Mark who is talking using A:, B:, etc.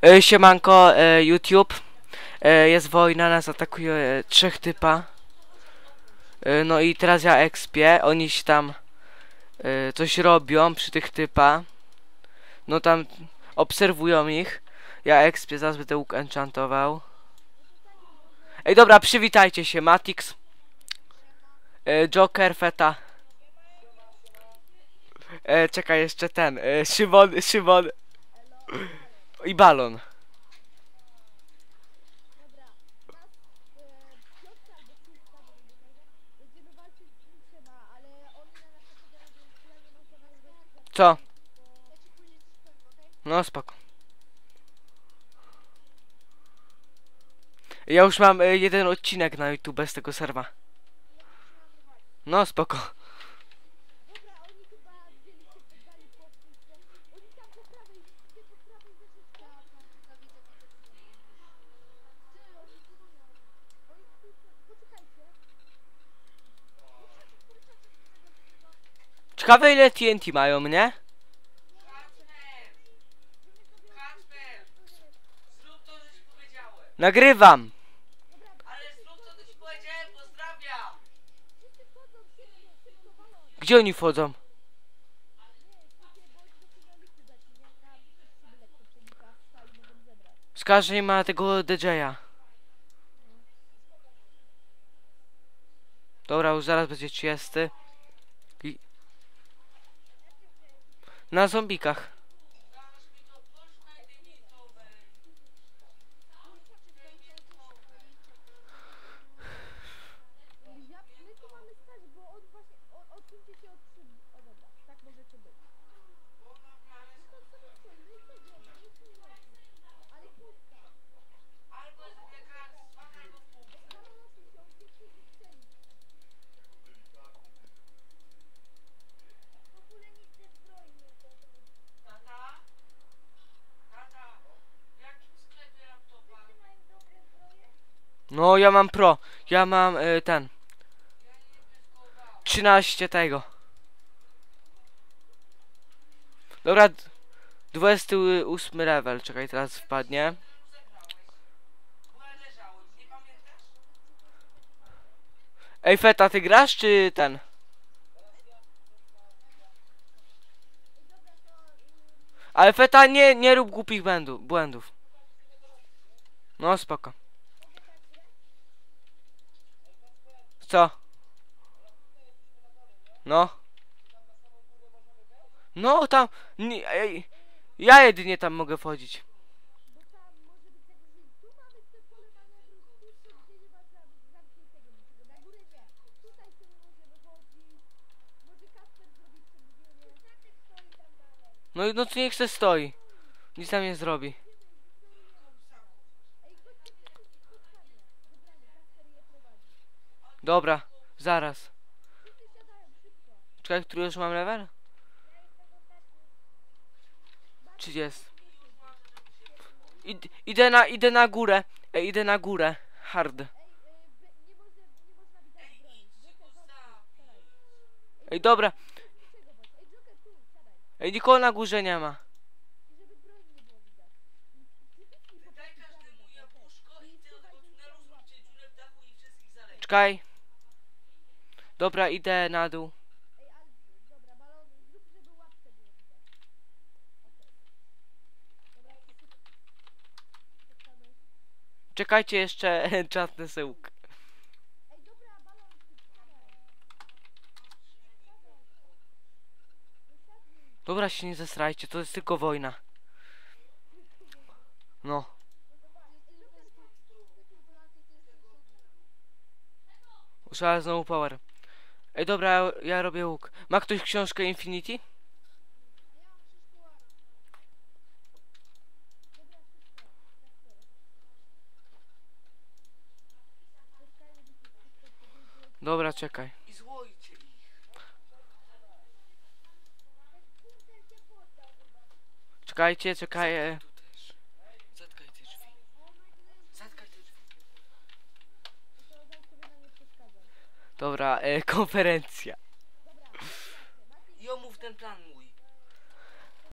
A: E, siemanko, e, YouTube. E, jest wojna, nas atakuje e, trzech typa. E, no i teraz ja expię, oni się tam e, coś robią przy tych typa. No tam obserwują ich. Ja expię, zaraz będę łuk enchantował. Ej dobra, przywitajcie się, Matix. E, Joker, Feta. E, czekaj jeszcze ten, e, Szymon, Szymon. I balon. Co? No spoko. Ja już mam e, jeden odcinek na YouTube z tego serwa. No spoko. Ciekawe ile TNT mają, nie? Nagrywam. Gdzie oni wchodzą? Skaż nie ma tego DJ-a. Dobra, już zaraz będzie 30. I... Na zombikach.
B: Miejscowej.
C: My tu mamy stać, bo on właśnie, się No,
A: ja mam pro. Ja mam y, ten.
B: Ja niebieskowałem.
A: 13 tego. Dobra, d- 28 level. Czekaj, teraz wpadnie. Ej, Feta, ty grasz czy ten? Ale Feta, nie, nie rób głupich błędów. No, spoko. Co? No. No, tam... Nie, ej, ja jedynie tam mogę wchodzić.
C: Bo tam może być tak, że tu mamy te pole manewru, tu się gdzie nie ma zam- zamkniętego niczego. Na górę nie. Tutaj sobie możemy chodzić. Może Kasper zrobi przemówienie. Statek stoi tam dalej.
A: No i no to niech se stoi. Nic tam nie zrobi.
C: Ej, chodźcie wszyscy spotkanie. Wybranie, Kasper je prowadzi.
A: Dobra, zaraz. Czekaj, który już mam level? 30. Id, idę na, idę na górę. Ej, idę na górę. Hard.
C: Ej,
A: dobra.
C: Ej,
A: nikogo na górze nie ma. Czekaj. Dobra, idę na dół. Czekajcie jeszcze czatny syłk.
C: Dobra,
A: się nie zesrajcie, to jest tylko wojna. No. Uszala znowu power. Ej, dobra, ja, robię łuk. Ma ktoś książkę Infinity? Dobra, czekaj. Czekajcie, czekaj. Dobra, e, konferencja.
B: I omów ten plan mój.